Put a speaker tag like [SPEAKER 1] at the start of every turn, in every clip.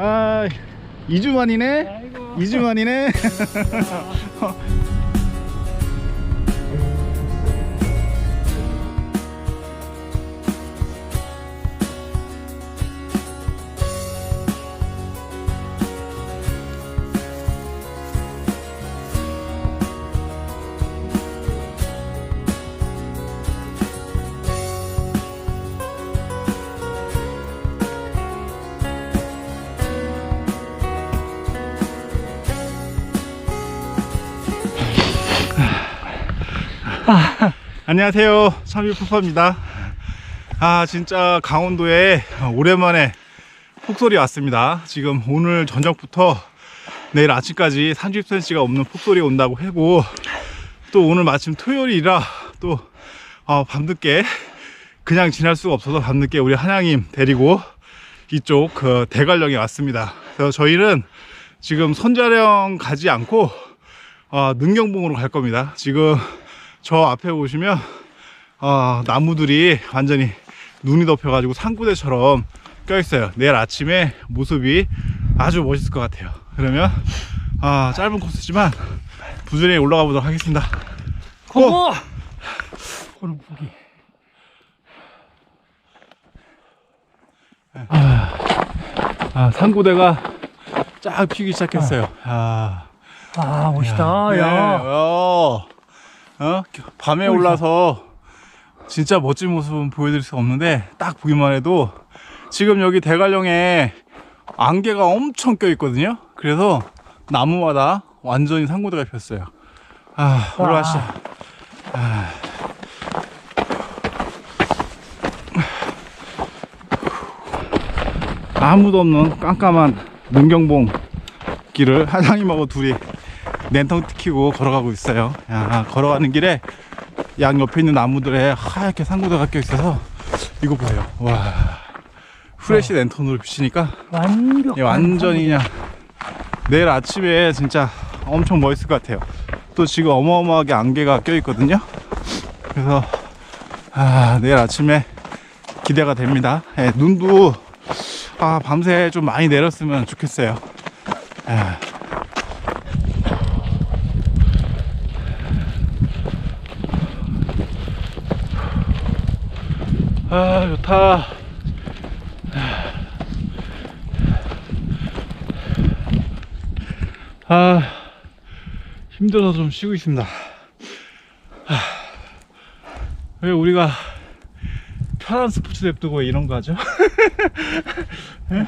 [SPEAKER 1] 아 2주 만이네
[SPEAKER 2] 아이고.
[SPEAKER 1] 2주 만이네 안녕하세요. 참비푸파입니다. 아 진짜 강원도에 오랜만에 폭설이 왔습니다. 지금 오늘 저녁부터 내일 아침까지 30cm가 없는 폭설이 온다고 하고 또 오늘 마침 토요일이라 또 어, 밤늦게 그냥 지날 수가 없어서 밤늦게 우리 한양님 데리고 이쪽 그 대관령에 왔습니다. 그래서 저희는 지금 선자령 가지 않고 어, 능경봉으로 갈 겁니다. 지금 저 앞에 보시면 어, 나무들이 완전히 눈이 덮여가지고 산구대처럼 껴있어요. 내일 아침에 모습이 아주 멋있을 것 같아요. 그러면 아, 짧은 코스지만 부지런히 올라가 보도록 하겠습니다.
[SPEAKER 2] 고고. 오른 포기.
[SPEAKER 1] 아, 산구대가 쫙 피기 시작했어요. 아,
[SPEAKER 2] 아 멋있다.
[SPEAKER 1] 예,
[SPEAKER 2] 야.
[SPEAKER 1] 어, 어? 밤에 올라서 진짜 멋진 모습은 보여드릴 수 없는데 딱 보기만 해도 지금 여기 대관령에 안개가 엄청 껴 있거든요. 그래서 나무마다 완전히 산고대가 폈어요. 아, 올라가시죠. 아. 아무도 없는 깜깜한 능경봉 길을 하장님하고 둘이 랜턴 켜고 걸어가고 있어요. 야, 걸어가는 길에 양 옆에 있는 나무들에 하얗게 산고대가 껴 있어서 이거 보세요. 와, 후레쉬 랜턴으로 비치니까
[SPEAKER 2] 완벽.
[SPEAKER 1] 예, 완전히 그냥 내일 아침에 진짜 엄청 멋있을 것 같아요. 또 지금 어마어마하게 안개가 껴 있거든요. 그래서 아, 내일 아침에 기대가 됩니다. 예, 눈도 아, 밤새 좀 많이 내렸으면 좋겠어요. 예. 아, 좋다. 아, 힘들어서 좀 쉬고 있습니다. 아, 왜 우리가 편한 스포츠 냅두고 이런 거 하죠? 예?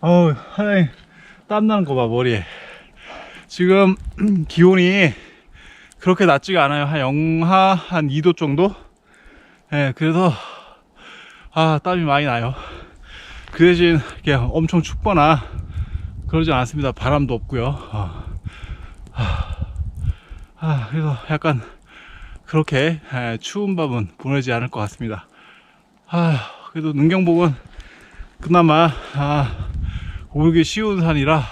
[SPEAKER 1] 어우, 하나님, 땀나는 거 봐, 머리에. 지금 기온이 그렇게 낮지가 않아요. 한 영하 한 2도 정도? 예, 그래서, 아, 땀이 많이 나요. 그 대신, 이렇게 엄청 춥거나, 그러지 않습니다. 바람도 없고요. 아, 아, 아, 그래서 약간 그렇게 에, 추운 밤은 보내지 않을 것 같습니다. 아, 그래도 능경복은 그나마 아, 오르기 쉬운 산이라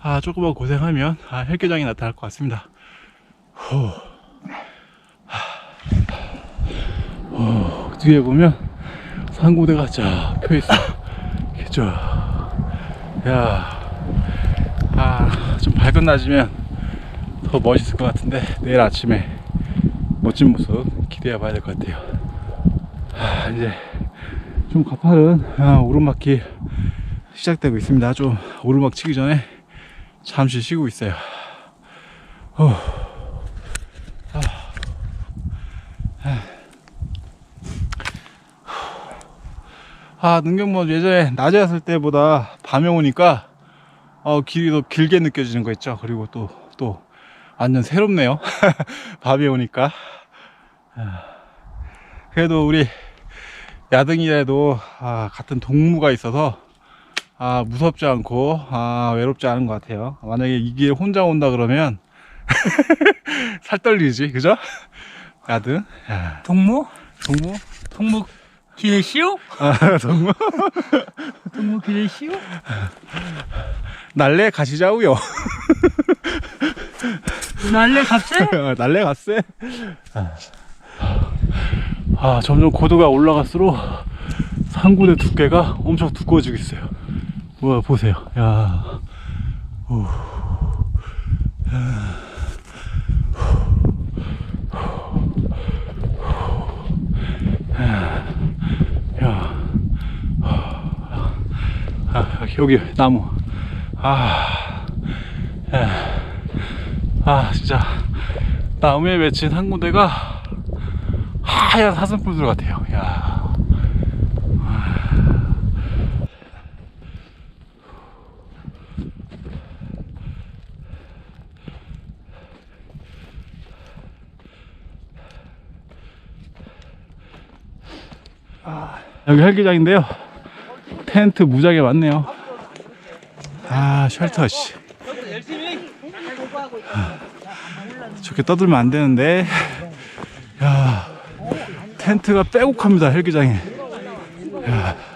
[SPEAKER 1] 아, 조금만 고생하면 아, 헬기장이 나타날 것 같습니다. 후. 하. 어, 뒤에 보면 산고대가 쫙 펴있어. 그죠? 야, 아, 좀 밝은 낮이면 더 멋있을 것 같은데 내일 아침에 멋진 모습 기대해 봐야 될 것 같아요. 아, 이제 좀 가파른 아, 오르막길 시작되고 있습니다. 좀 오르막 치기 전에 잠시 쉬고 있어요. 어. 아, 능경본 예전에 낮에 왔을 때보다 밤에 오니까 어, 길이 더 길게 느껴지는 거 있죠. 그리고 또, 또, 완전 새롭네요. 밤에 오니까. 아, 그래도 우리 야등이라도 아, 같은 동무가 있어서 아, 무섭지 않고 아, 외롭지 않은 것 같아요. 만약에 이길 혼자 온다 그러면 살 떨리지, 그죠? 야등. 야,
[SPEAKER 2] 동무?
[SPEAKER 1] 동무?
[SPEAKER 2] 동무 기대시오?
[SPEAKER 1] 아, 동무?
[SPEAKER 2] 동무 기대시오?
[SPEAKER 1] 날래 가시자우요.
[SPEAKER 2] 날래 값세?
[SPEAKER 1] 날래 갔세. 아, 점점 고도가 올라갈수록 산군의 두께가 엄청 두꺼워지고 있어요. 와 보세요. 야. 오. 야. 아, 여기 나무. 아. 야. 아, 진짜. 나무에 맺힌 한 군데가 하얀 사슴뿔들 같아요. 야. 여기 헬기장인데요. 텐트 무지하게 많네요. 아, 쉘터, 씨. 저렇게 떠들면 안 되는데. 야, 텐트가 빼곡합니다, 헬기장에.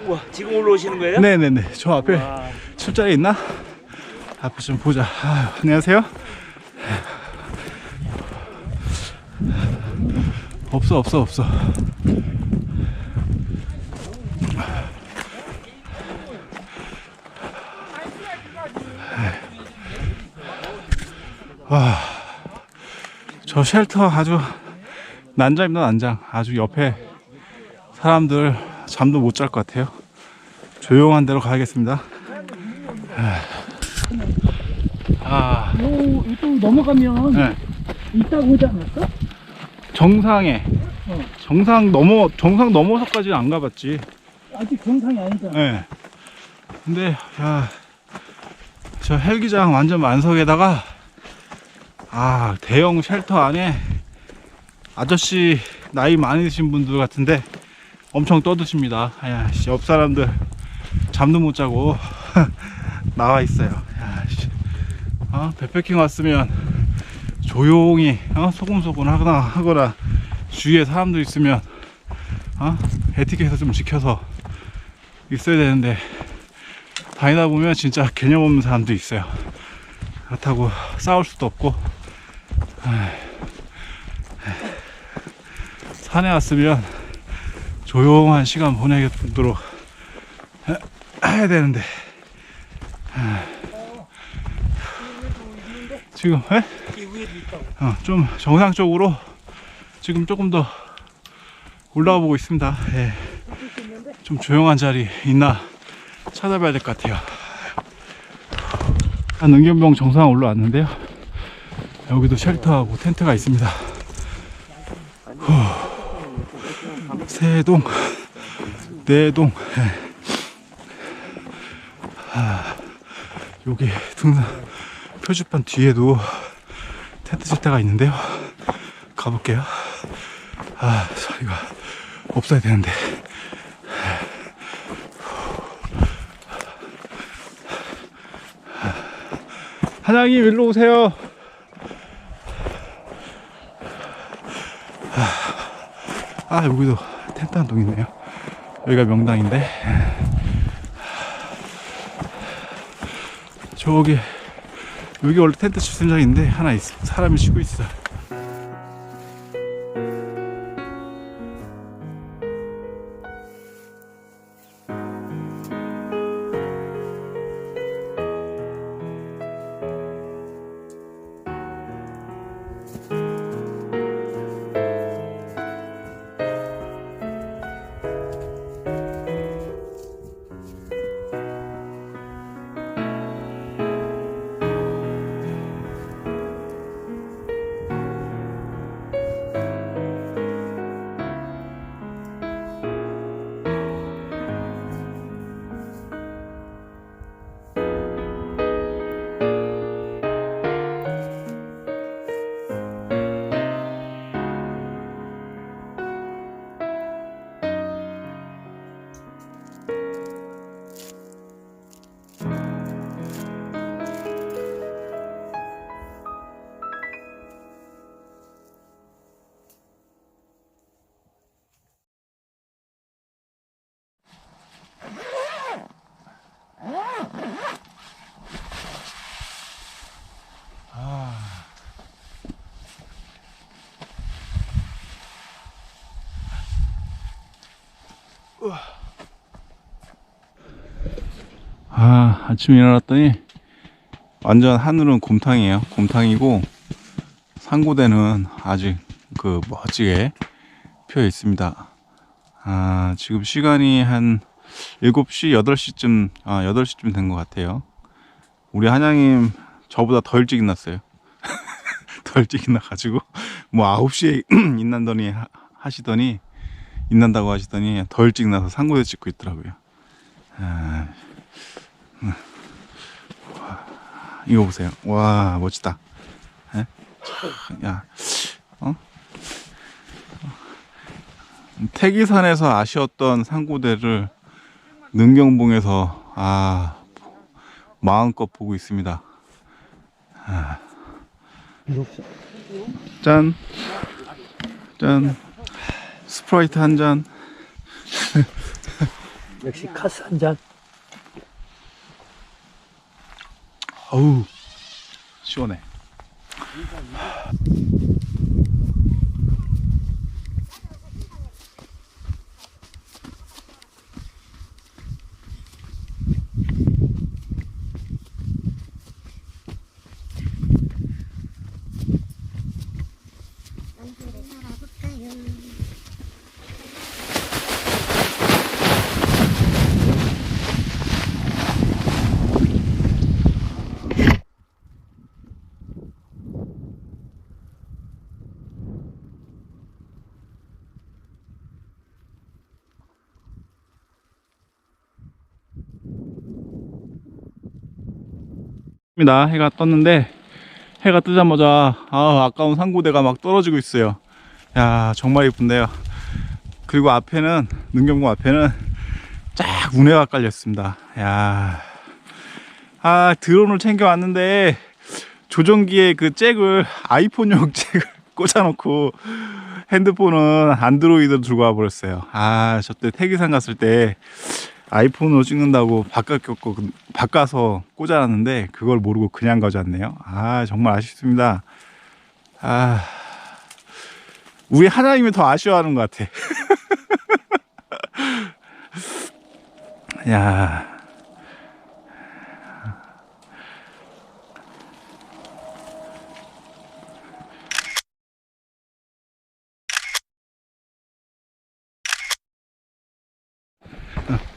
[SPEAKER 3] 우와, 지금 올라오시는 거예요?
[SPEAKER 1] 네네네. 저 앞에 술자리 있나? 앞에 좀 보자. 아유, 안녕하세요. 없어, 없어, 없어. 와, 저 쉘터 아주 난장입니다, 난장. 아주 옆에 사람들 잠도 못 잘 것 같아요. 조용한 데로 가야겠습니다. 아,
[SPEAKER 2] 요, 이쪽 넘어가면
[SPEAKER 1] 네.
[SPEAKER 2] 있다고 하지 않았어?
[SPEAKER 1] 정상에 정상 넘어 정상 넘어서까지는 안 가봤지.
[SPEAKER 2] 아직 정상이 아니잖아.
[SPEAKER 1] 네. 근데 야, 저 헬기장 완전 만석에다가 아 대형 쉘터 안에 아저씨 나이 많으신 분들 같은데 엄청 떠드십니다. 야, 씨, 옆 사람들 잠도 못 자고 나와 있어요. 야, 씨. 어, 백패킹 왔으면 조용히 어, 소곤소곤 하거나 하거나 주위에 사람들 있으면 어? 에티켓을 좀 지켜서 있어야 되는데 다니다 보면 진짜 개념 없는 사람도 있어요. 그렇다고 싸울 수도 없고 산에 왔으면 조용한 시간 보내도록 해- 해야 되는데 지금 에? 어, 좀 정상적으로 지금 조금 더 올라가 보고 있습니다. 예. 좀 조용한 자리 있나 찾아봐야 될 것 같아요. 한 은견병 정상 올라왔는데요. 여기도 쉘터하고 텐트가 있습니다. 후. 세 동, 네 동. 예. 아, 여기 등산 표지판 뒤에도 텐트 칠 데가 있는데요. 가볼게요. 아, 자리가 없어야 되는데. 사장님, 일로 오세요. 아, 여기도 텐트 한 동 있네요. 여기가 명당인데. 저기, 여기 원래 텐트 주차장인데 하나 있어. 사람이 쉬고 있어. 아, 아침에 일어났더니 완전 하늘은 곰탕이에요. 곰탕이고 상고대는 아직 그 멋지게 피어 있습니다. 아, 지금 시간이 한 7시, 8시쯤, 아, 8시쯤 된 것 같아요. 우리 한양님 저보다 더 일찍 일어났어요. 더 일찍 일어나가지고 뭐 9시에 일난다니 하- 하시더니 일난다고 하시더니 더 일찍 나서 상고대 찍고 있더라고요. 아, 이거 보세요. 와 멋지다. 예? 참, 야, 어? 태기산에서 아쉬웠던 상고대를 능경봉에서 아 마음껏 보고 있습니다. 아. 짠, 짠, 스프라이트 한 잔.
[SPEAKER 2] 역시 카스 한 잔.
[SPEAKER 1] 어우 시원해. 입니다. 해가 떴는데 해가 뜨자마자 아 아까운 상고대가 막 떨어지고 있어요. 야 정말 이쁜데요. 그리고 앞에는 능경봉 앞에는 쫙 운해가 깔렸습니다. 야. 아 드론을 챙겨 왔는데 조정기에 그 잭을 아이폰용 잭을 꽂아놓고 핸드폰은 안드로이드로 들고 와버렸어요. 아 저 때 태기산 갔을 때 아이폰으로 찍는다고 바꿔 꼈고 바꿔서 꽂아놨는데 그걸 모르고 그냥 가져왔네요. 아 정말 아쉽습니다. 아 우리 하나님이 더 아쉬워하는 것 같아. 야.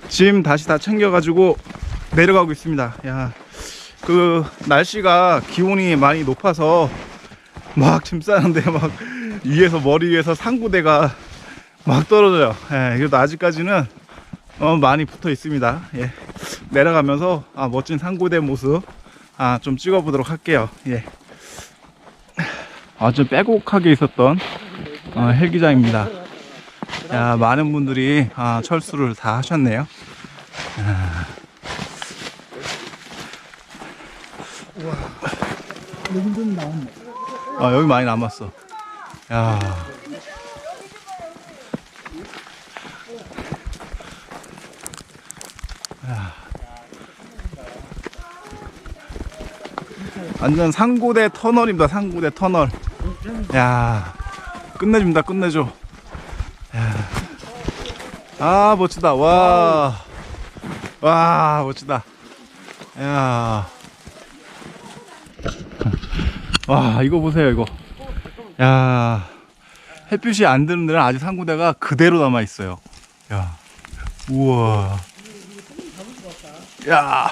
[SPEAKER 1] 짐 다시 다 챙겨가지고 내려가고 있습니다. 야, 그 날씨가 기온이 많이 높아서 막 짐 싸는데 막 위에서 머리 위에서 상구대가 막 떨어져요. 예, 그래도 아직까지는 어, 많이 붙어 있습니다. 예, 내려가면서 아, 멋진 상구대 모습 아, 좀 찍어보도록 할게요. 예. 아주 빼곡하게 있었던 어, 헬기장입니다. 야, 많은 분들이 아, 철수를 다 하셨네요.
[SPEAKER 2] 좀 나왔네.
[SPEAKER 1] 아, 여기 많이 남았어. 야. 야. 완전 상고대 터널입니다. 상고대 터널. 야. 끝내줍니다. 끝내줘. 야. 아, 멋지다. 와. 와, 멋지다. 야. 와 이거 보세요 이거. 야. 햇빛이 안 드는 데는 아직 상구대가 그대로 남아 있어요. 야. 우와. 야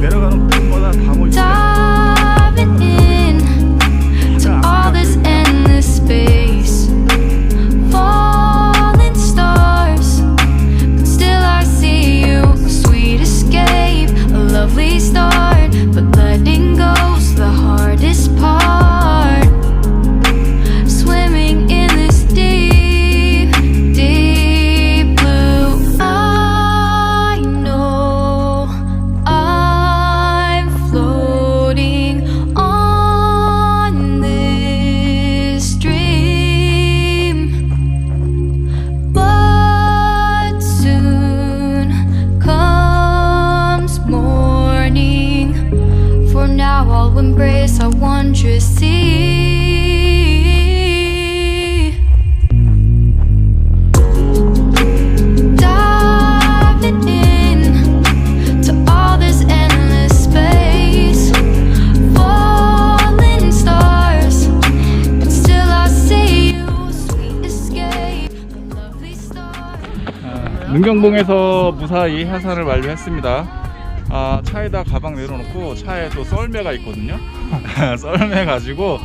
[SPEAKER 4] 내려가는 곳마다 다 모이죠. 문경봉에서 무사히 하산을 완료했습니다. 아, 차에다 가방 내려놓고 차에 또 썰매가 있거든요. 썰매 가지고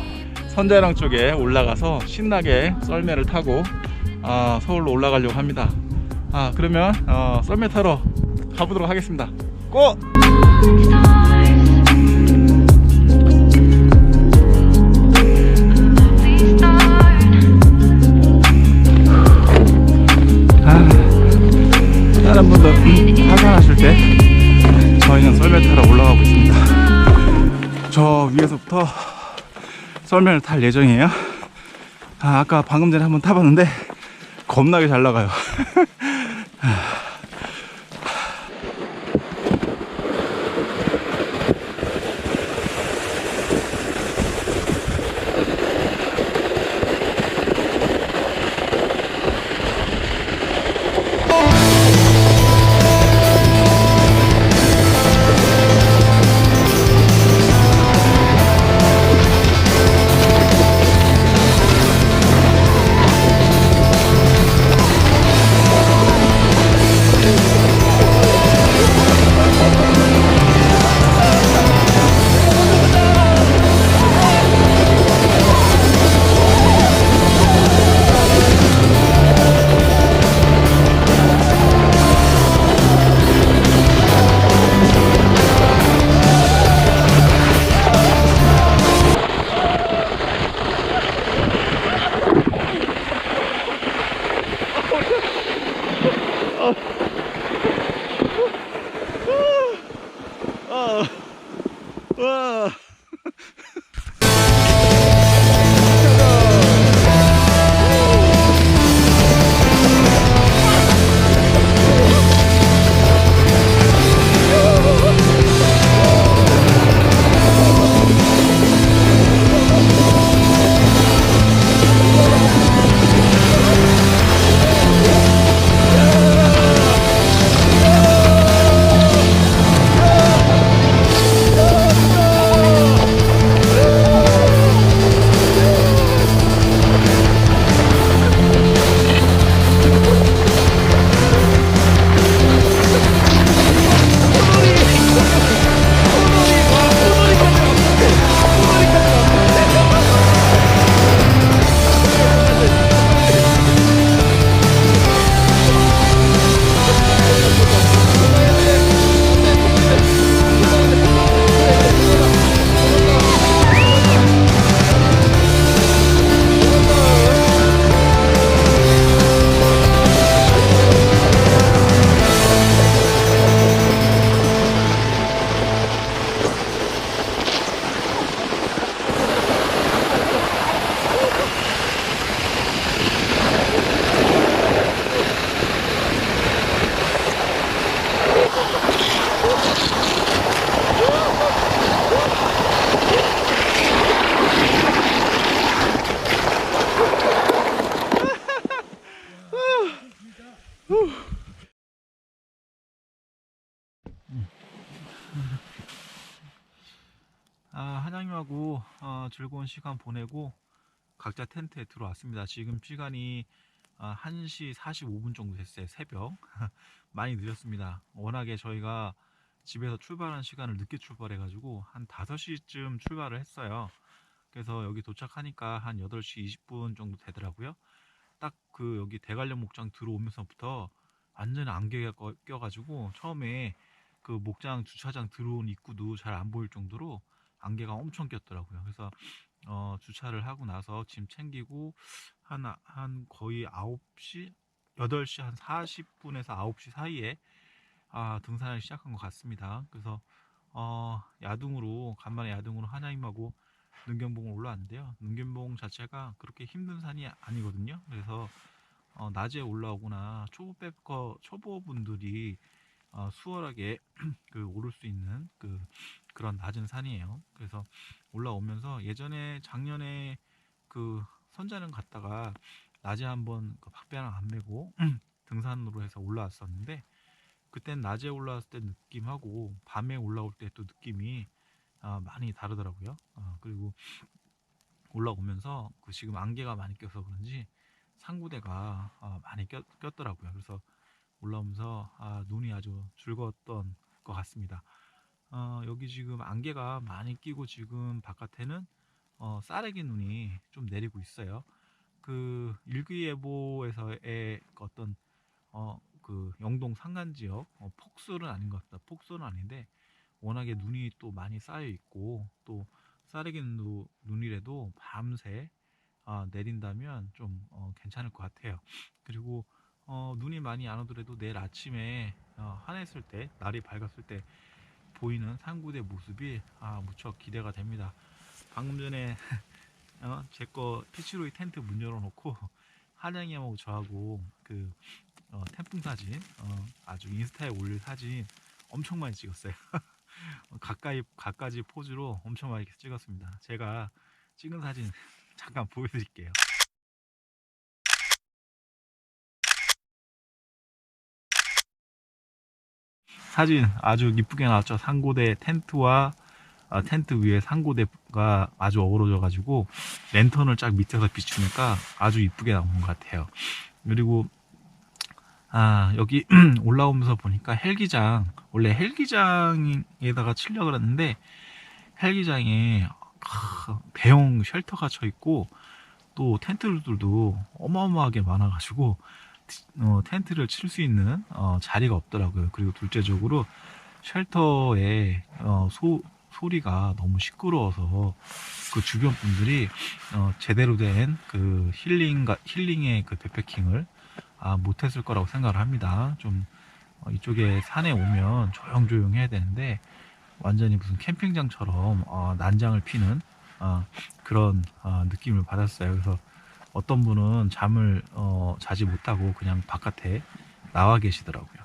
[SPEAKER 4] 선자랑 쪽에 올라가서 신나게 썰매를 타고 아, 서울로 올라가려고 합니다. 아, 그러면 어, 썰매 타러 가보도록 하겠습니다. 고! 다른 분들 하산하실 때 저희는 썰매 타러 올라가고 있습니다. 저 위에서부터 썰매를 탈 예정이에요. 아, 아까 방금 전에 한번 타봤는데 겁나게 잘 나가요.
[SPEAKER 1] 어. 즐거운 시간 보내고 각자 텐트에 들어왔습니다. 지금 시간이 아, 1시 45분 정도 됐어요. 새벽. 많이 늦었습니다. 워낙에 저희가 집에서 출발한 시간을 늦게 출발해가지고 한 5시쯤 출발을 했어요. 그래서 여기 도착하니까 한 8시 20분 정도 되더라고요. 딱 그 여기 대관령 목장 들어오면서부터 완전 안개가 껴- 껴가지고 처음에 그 목장 주차장 들어온 입구도 잘 안 보일 정도로 안개가 엄청 꼈더라고요. 그래서 어, 주차를 하고 나서 짐 챙기고 한, 한 거의 9시, 8시 한 40분에서 9시 사이에 아, 등산을 시작한 것 같습니다. 그래서 어, 야둥으로 간만에 야둥으로 한양임하고 능경봉을 올라왔는데요. 능경봉 자체가 그렇게 힘든 산이 아니거든요. 그래서 어, 낮에 올라오거나 초보 백거 초보분들이 어, 수월하게 그 오를 수 있는 그 그런 낮은 산이에요. 그래서 올라오면서 예전에 작년에 그 선자는 갔다가 낮에 한번 그 박배랑 안 메고 등산으로 해서 올라왔었는데 그땐 낮에 올라왔을 때 느낌하고 밤에 올라올 때 또 느낌이 아, 많이 다르더라고요. 아, 그리고 올라오면서 그 지금 안개가 많이 껴서 그런지 상구대가 아, 많이 꼈, 꼈더라고요. 그래서 올라오면서 아, 눈이 아주 즐거웠던 것 같습니다. 어, 여기 지금 안개가 많이 끼고 지금 바깥에는 어, 쌀래기 눈이 좀 내리고 있어요. 그 일기예보에서의 그 어떤 어, 그 영동 산간 지역 어, 폭설은 아닌 것 같다. 폭설은 아닌데 워낙에 눈이 또 많이 쌓여 있고 또 쌀래기 눈, 눈이라도 밤새 아, 내린다면 좀 어, 괜찮을 것 같아요. 그리고 어, 눈이 많이 안 오더라도 내일 아침에 어, 환했을 때 날이 밝았을 때 보이는 상구대 모습이 아, 무척 기대가 됩니다. 방금 전에 어, 제거 피치로이 텐트 문 열어놓고 한양이 형하고 저하고 그 어, 태풍 사진 어, 아주 인스타에 올릴 사진 엄청 많이 찍었어요. 어, 가까이 가까지 포즈로 엄청 많이 찍었습니다. 제가 찍은 사진 잠깐 보여드릴게요. 사진 아주 이쁘게 나왔죠. 상고대 텐트와 아, 텐트 위에 상고대가 아주 어우러져 가지고 랜턴을 쫙 밑에서 비추니까 아주 이쁘게 나온 것 같아요. 그리고 아 여기 올라오면서 보니까 헬기장 원래 헬기장에다가 치려고 했는데 헬기장에 아, 대형 쉘터가 쳐 있고 또 텐트들도 어마어마하게 많아가지고 어, 텐트를 칠 수 있는 어, 자리가 없더라고요. 그리고 둘째적으로 쉘터에 어, 소, 소리가 너무 시끄러워서 그 주변 분들이 어, 제대로 된 그 힐링 힐링의 그 백패킹을 아, 못했을 거라고 생각을 합니다. 좀 어, 이쪽에 산에 오면 조용조용 해야 되는데 완전히 무슨 캠핑장처럼 어, 난장을 피는 어, 그런 어, 느낌을 받았어요. 그래서 어떤 분은 잠을 어, 자지 못하고 그냥 바깥에 나와 계시더라고요.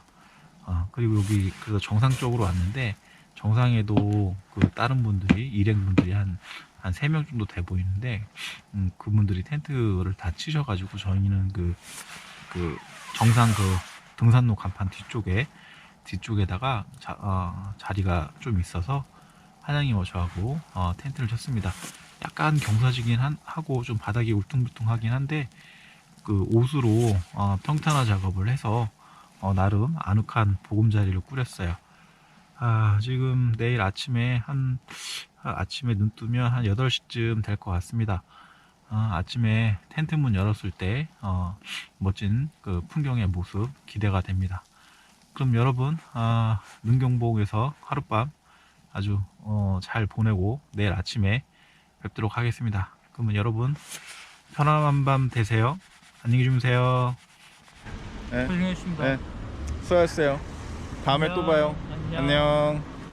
[SPEAKER 1] 어, 그리고 여기 그래서 정상 쪽으로 왔는데 정상에도 그 다른 분들이 일행분들이 한 한 세 명 정도 돼 보이는데 음, 그분들이 텐트를 다 치셔가지고 저희는 그, 그 정상 그 등산로 간판 뒤쪽에 뒤쪽에다가 자, 어, 자리가 좀 있어서 한양이와 저하고 어, 텐트를 쳤습니다. 약간 경사지긴 한- 하고 좀 바닥이 울퉁불퉁하긴 한데 그 옷으로 어, 평탄화 작업을 해서 어, 나름 아늑한 보금자리를 꾸렸어요. 아, 지금 내일 아침에 한 아, 아침에 눈 뜨면 한 8시쯤 될 것 같습니다. 아, 아침에 텐트 문 열었을 때 어, 멋진 그 풍경의 모습 기대가 됩니다. 그럼 여러분 아, 능경복에서 하룻밤 아주 어, 잘 보내고 내일 아침에 뵙도록 하겠습니다. 그러면 여러분 편안한 밤 되세요. 안녕히 주무세요.
[SPEAKER 2] 고생했습니다.
[SPEAKER 5] 네. 수고하셨어요. 다음에 또 봐요.
[SPEAKER 2] 안녕.
[SPEAKER 5] 안녕.